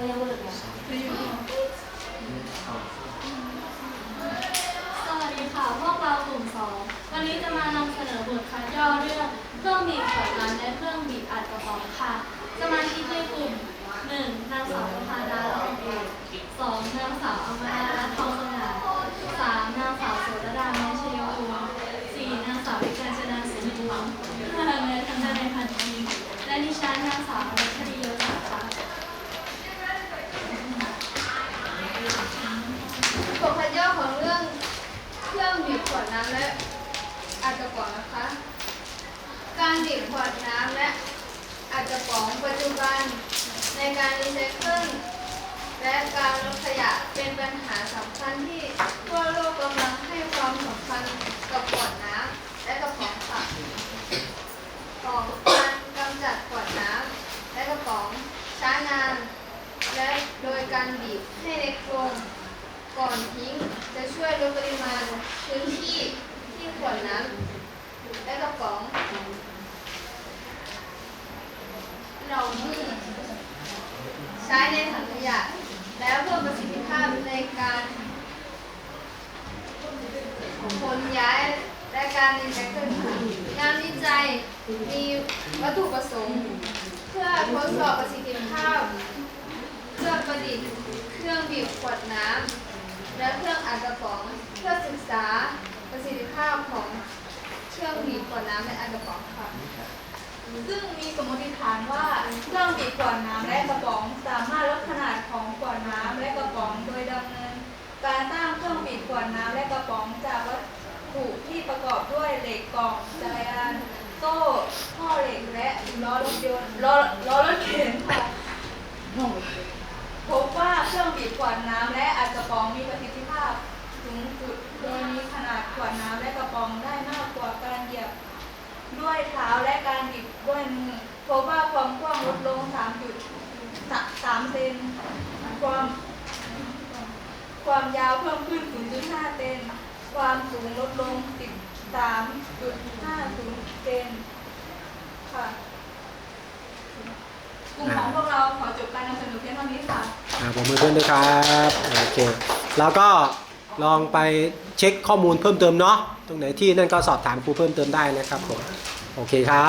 ก็ยังไม่เลิกนะสวัสดีค่ะ พวกเรากลุ่มสองวันนี้จะมานำเสนอบทคัดย่อเรื่องเครื่องบีบขวดน้ำและเครื่องบีบอัดกระป๋องค่ะ สมาชิกในกลุ่มหนึ่งนางสาวประภาดาละอองเอกสองนางสาวอมรารัตน์ทองสง่าสามนางสาวโสรดาแมชยภูมิสี่นางสาววิการชนาสิริวังห้านายทางด้านในพันธีและดิฉันนางสาวรัชรีโยศักดิ์ค่ะ บทคัดย่อของเรื่องเครื่องบีบขวดน้ำและอัดกระป๋องนะคะ การบีบขวดน้ำและอัดกระป๋องปัจจุบัน ในการรีไซเคิลและการลดขยะเป็นปัญหาสำคัญที่ทั่วโลกกำลังให้ความสำคัญกับขวดน้ำและกระป๋องค่ะของการกำจัดขวดน้ำและกระป๋องช้านาน และโดยการบีบให้เล็กลงก่อนทิ้งจะช่วยลดปริมาณพื้นที่ที่ขวดน้ำและกระป๋อง เหล่านี้ใช้ในถังขยะ แล้วเพิ่มประสิทธิภาพในการขนย้ายและการรีไซเคิลค่ะงานวิจัยมีวัตถุประสงค์ เพื่อทดสอบประสิทธิภาพเพื่อประดิษฐ์เครื่องบีบขวดน้ำและเครื่องอัดกระป๋องเพื่อศึกษาประสิทธิภาพของเครื่องบีบขวดน้ำและอัดกระป๋องค่ะ ซึ่งมีสมมติฐานว่าเครื่องบีบขวดน้ำและกระป๋องสามารถลดขนาดของขวดน้ำและกระป๋องโดยดำเนิน การสร้างเครื่องบีบขวดน้ำและกระป๋องจากวัตถุที่ประกอบด้วยเหล็กกล่องจักรยานโซ่ท่อเหล็กและล้อรถยนต์ล้อล้อรถเข็นค่ะพบว่าเครื่องบีบขวดน้ำและอัดกระป๋องมีประสิทธิภาพสูงสุดโดยมีขนาดขวดน้ำและกระป๋องได้มากกว่าการเหยียบด้วยเท้าและการบีบ พบว่าความกว้างลดลง3.3เซนความความยาวเพิ่มขึ้น 0.5 เซน ความสูงลดลง 13.50 เซน ค่ะ กลุ่มของพวกเราขอจบการนำเสนอเพียงเท่านี้ค่ะอ่าผมมือเพื่อนด้วยครับโอเคแล้วก็ลองไปเช็คข้อมูลเพิ่มเติมเนาะตรงไหนที่นั่นก็สอบถามครูเพิ่มเติมได้นะครับผมโอเคครับ